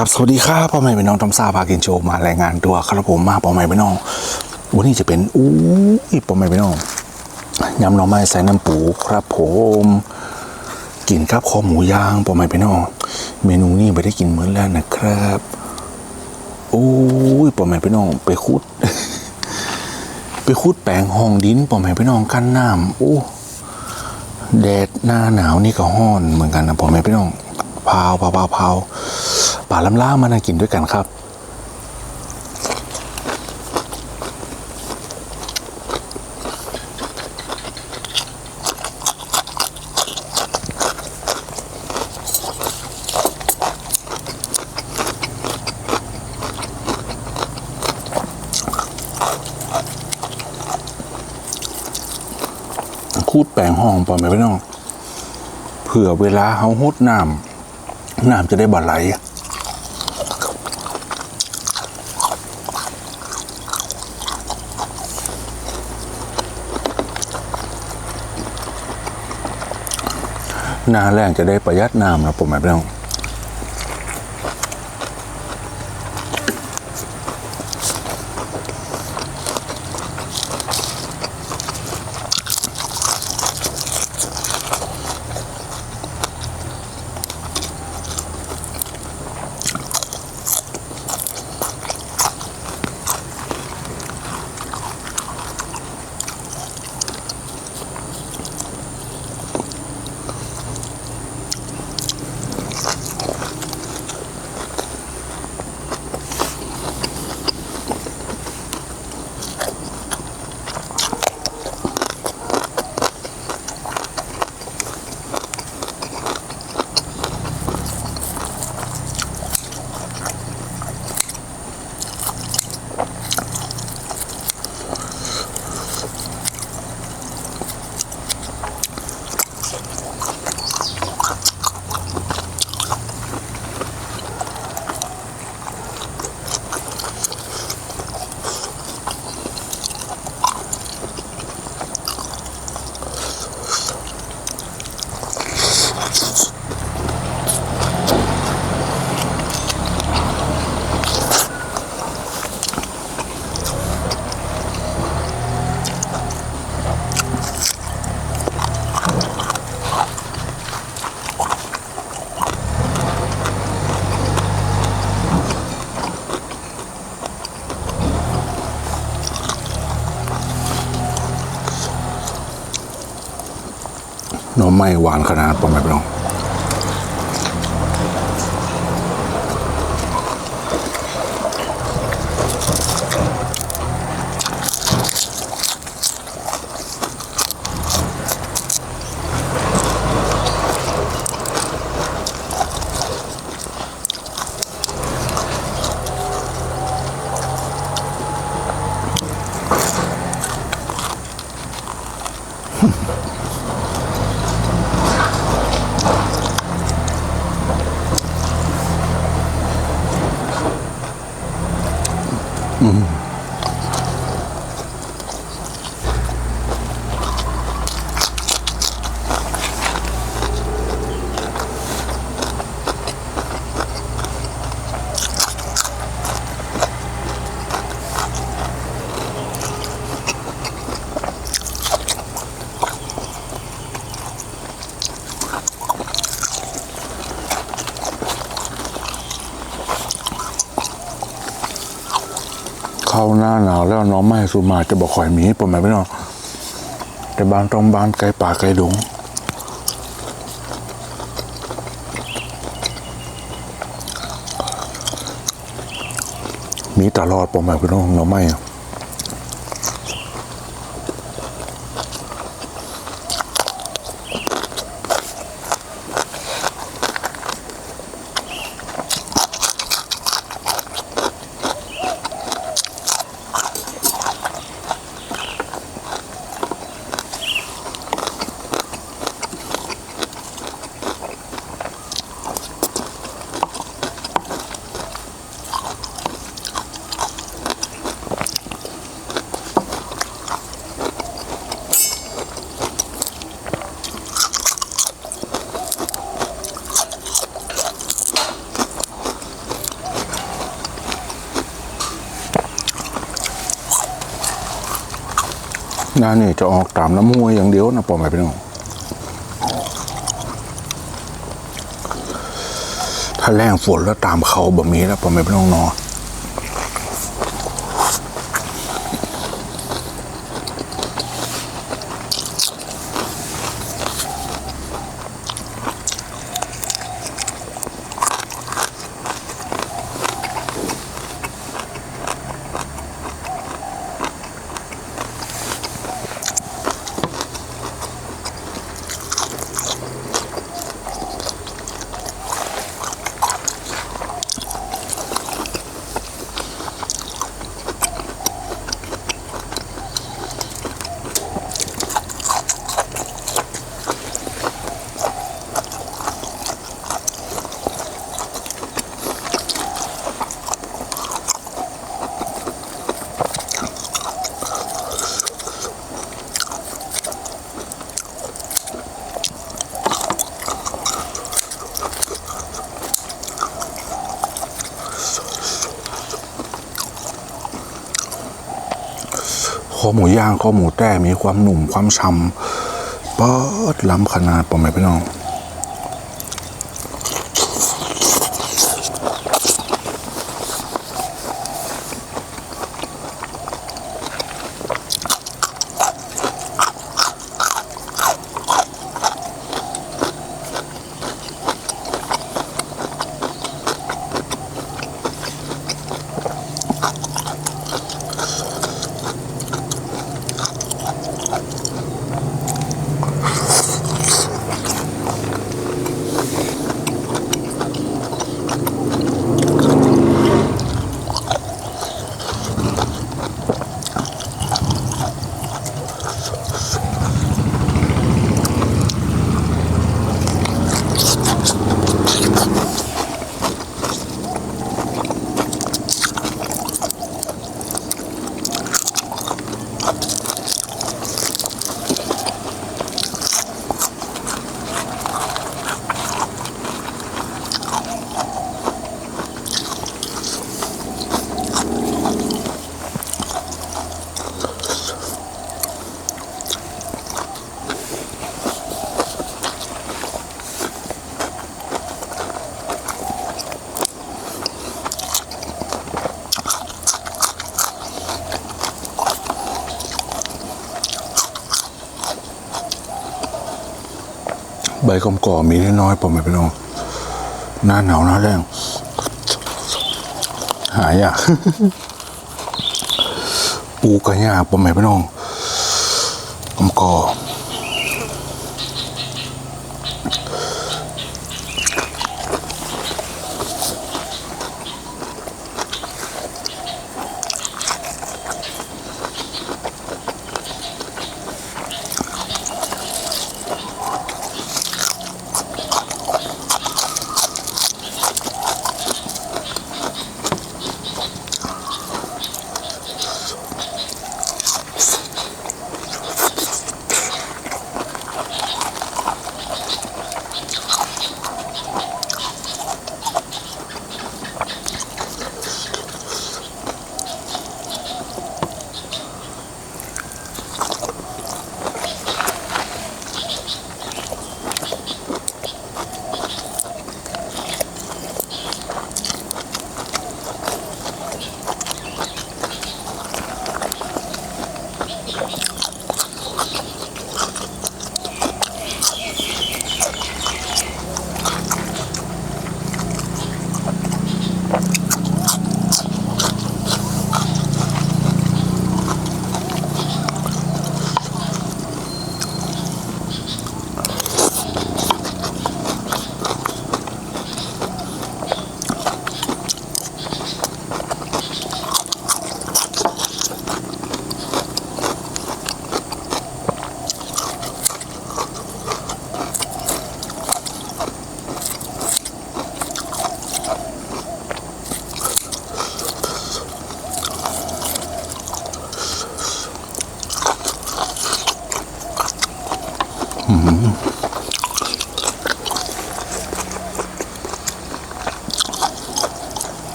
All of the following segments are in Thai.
กับสวัสดีครับพ่อแม่พี่น้องทอมซาพากินโชว์มารายงานตัวครับผมมาพ่อแม่พี่น้องวันนี้จะเป็นอู้ยพ่อแม่พี่น้องยำหน่อไม้ใส่น้ำปูครับผมกินครับคอหมูย่างพ่อแม่พี่น้องเมนูนี้ไม่ได้กินมื้อแล้วนะครับโอ้ยพ่อแม่พี่น้องไปคุด ไปคุดแปลงห้องดินพ่อแม่พี่น้องกันน้ำโอ้แดดหน้าหนาวนี่ก็ห้อนเหมือนกันนะพ่อแม่พี่น้องพาวพาวพาวพาว ป่าล้ำล่ามานั่งกินด้วยกันครับ คูดแปลงห้องปอมไปพี่น้องเผื่อเวลาเขาหดน้ำน้ำจะได้บ่ไหล หนาแรงจะได้ประหยัดน้ำนะผมแบบนี้ น่อไม้หวานขนาดปอมไปพี่น้อง หน้าหนาวแล้วน้องไม้สุมาจะบอกข่อยมีปอมไปพี่น้องแต่บานตรงบานไกลป่าไกลดงมีตลอดปอมไปพี่น้องน้องไม้ อะน้านี่จะออกตามน้ำมวยอย่างเดียวนะปอมไปพี่น้องถ้าแรงฝนแล้วตามเขาแบบนี้แล้วปอมไปพี่น้องนอน อหมูย่างคอหมูแต้มีความหนุ่มความช่ำเปิดล้ำขนาดปอมไปพี่น้อง ใบกำก่อมีน้อยผมไมไปพี่น้องหน้าหนาวหน้าแรงหายากปูกระยาผมไมไปพี่น้องกำก่อ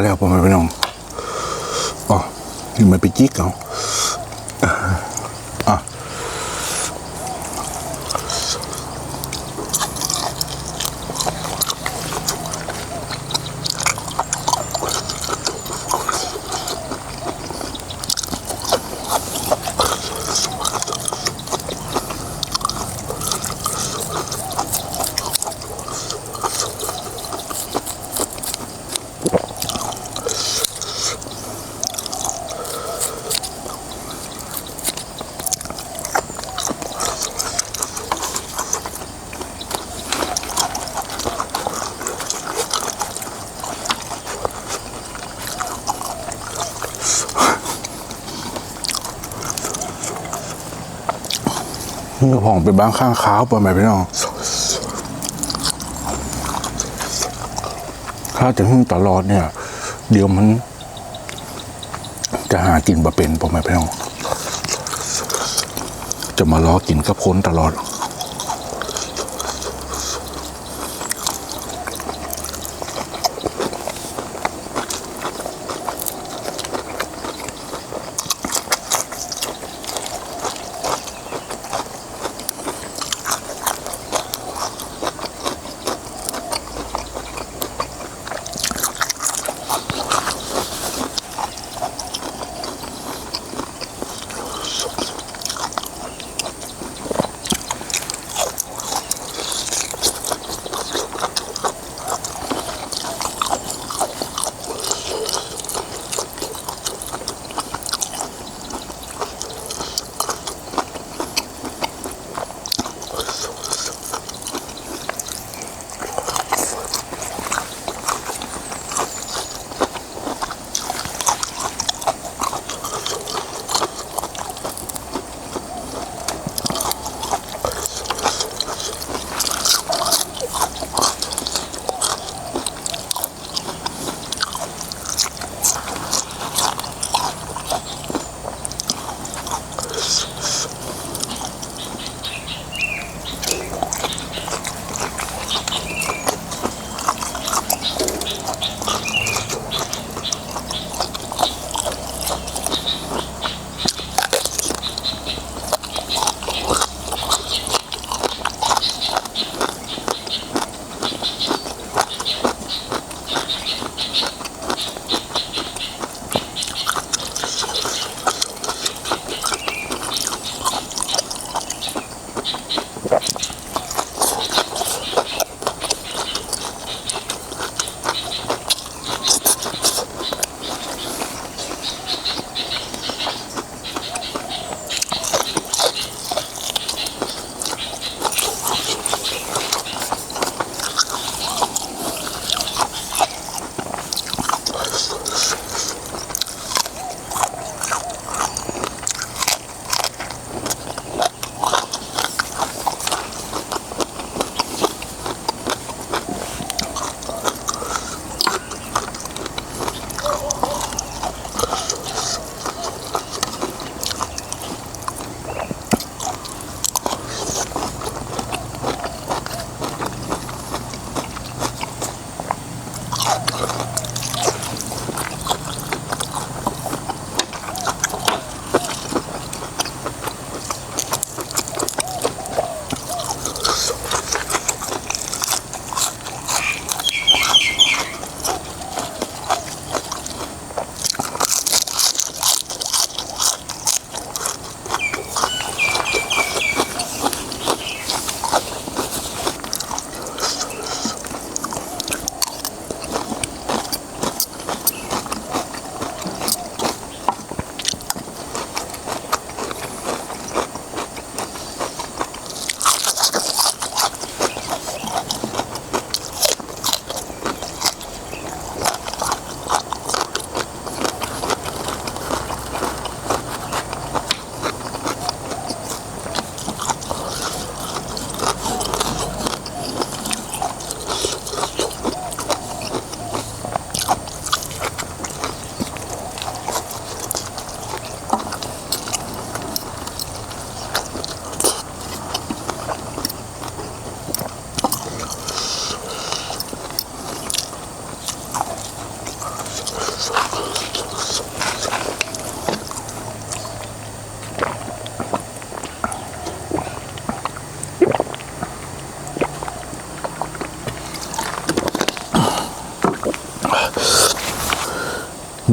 มาแล้วพ่อแม่พี่น้องอ๋อนี่มันไปจิกเอา นี่ก็ผ่องไปบ้างข้างขาวป่ะแม่พี่น้องถ้าจะหึ่งตลอดเนี่ย เดี๋ยวมัน จะหากินบ่เป็นป่ะแม่พี่น้องจะมาล้อกินกับคนตลอด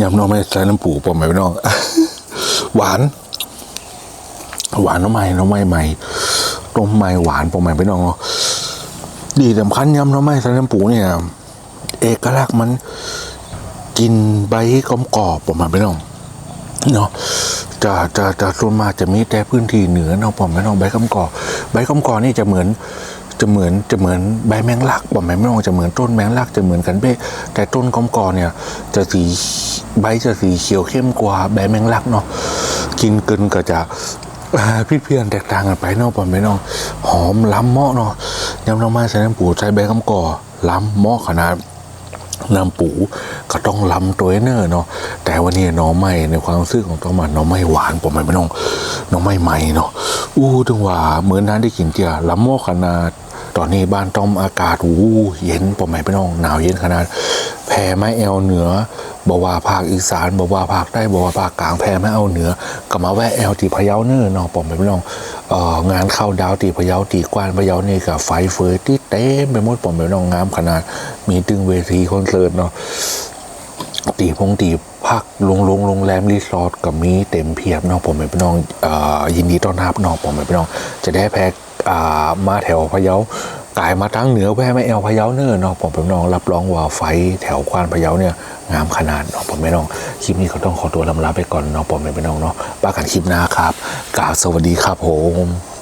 ยำน้องไม้ใส่น้ำปูปอมไหมพี่น้อง หวาน หวานน้องไม้น้องไม้ใหม่ต้มไม้หวานปอมไหมพี่น้องเนาะดีสำคัญยำน้องไม้ใส่น้ำปูเนี่ยเอกลักษณ์มันกินใบกรอบกรอบๆปอมไหมพี่น้องเนาะจะจะจะส่วนมากจะมีแต่พื้นที่เหนือเนาะผมไม่ต้องใบคำกอใบคำกอนี่จะเหมือน จะเหมือนจะเหมือนใบแมงลักผมไม่ต้องจะเหมือนต้นแมงลักจะเหมือนกันเบ้แต่ต้นคำกอเนี่ย จะสีใบจะสีเขียวเข้มกว่าใบแมงลักเนาะกินเกินก็จะพี่เพี้ยนแตกต่างกันไปเนาะผมไม่ต้องหอมล้ำเหมาะเนาะยำน้ำม้ใส่น้ำปูใส่ใบคำกอล้ำเหมาะขนาดน้ำปูก็ต้องล้ำตัวเนอร์เนาะแต่วันนี้น้องไม่ในความรู้สึกของต้องมันน้องไม่หวานผมไม่น้องน้องไม่ใหม่เนาะอู้ถึงว่าเหมือนนั้นได้กินเจียล้ำโมขนาด ตอนนี้บ้านต้อมอากาศอู้เย็นผมไม่น้องหนาวเย็นขนาดแผ่ไม้แอวเหนือบว่าภาคอีสานบว่าภาคใต้บว่าภาคกลางแผ่ไม้เอาเหนือก็มาแวะแอลตีพะเยาเนื้อร์เนาะผมไม่น้องเอ่องานเข้าดาวตีพะเยาตีกวานพะเยานี่กับไฟเฟยที่เต็มไปหมดผมไม่น้องงามขนาด มีตึงเวทีคอนเสิร์ตเนาะตีพงตีพักลงลงโรงแรมรีสอร์ทกับมีเต็มเพียบเนาะผมเป็นน้องเอ่อยินดีต้อนรับเนาะผมเป็นน้อง จะได้แพ็ก มาแถวพะเยากายมาทั้งเหนือแว่ไม่แอวพะเยาเนอร์เนาะผมเป็นน้องรับรองว่าไฟแถวควานพะเยาเนี่ยงามขนาดเนาะผมไม่น้องคลิปนี้เขาต้องขอตัวลำลาไปก่อนเนาะผมเป็นน้องเนาะป้ากันคลิปหน้าครับกล่าวสวัสดีครับผม